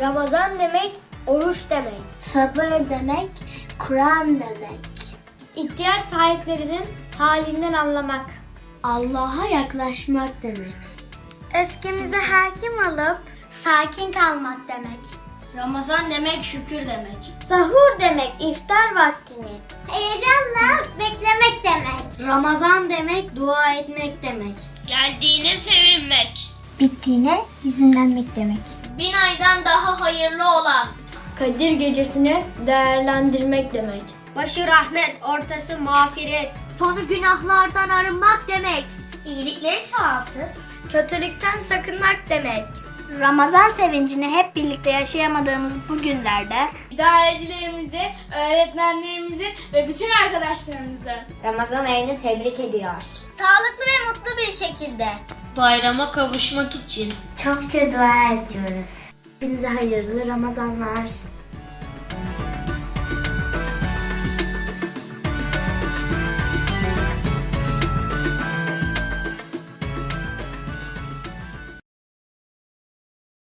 Ramazan demek oruç demek. Sabır demek, Kur'an demek. İhtiyaç sahiplerinin halinden anlamak. Allah'a yaklaşmak demek. Öfkemize hakim alıp Sakin kalmak demek. Ramazan demek şükür demek. sahur demek iftar vaktini. Heyecanla beklemek demek. Ramazan demek dua etmek demek. Geldiğine sevinmek. Bittiğine hüzünlenmek demek. Bin aydan daha hayırlı olan. Kadir gecesini değerlendirmek demek. Başı rahmet, ortası mağfiret. Sonu günahlardan arınmak demek. İyilikleri çoğaltıp Kötülükten sakınmak demek. Ramazan sevincini hep birlikte yaşayamadığımız bu günlerde idarecilerimizi, öğretmenlerimizi ve bütün arkadaşlarımızı Ramazan ayını tebrik ediyor. sağlıklı ve mutlu bir şekilde Bayrama kavuşmak için. Çokça dua ediyoruz. Hepinize hayırlı Ramazanlar.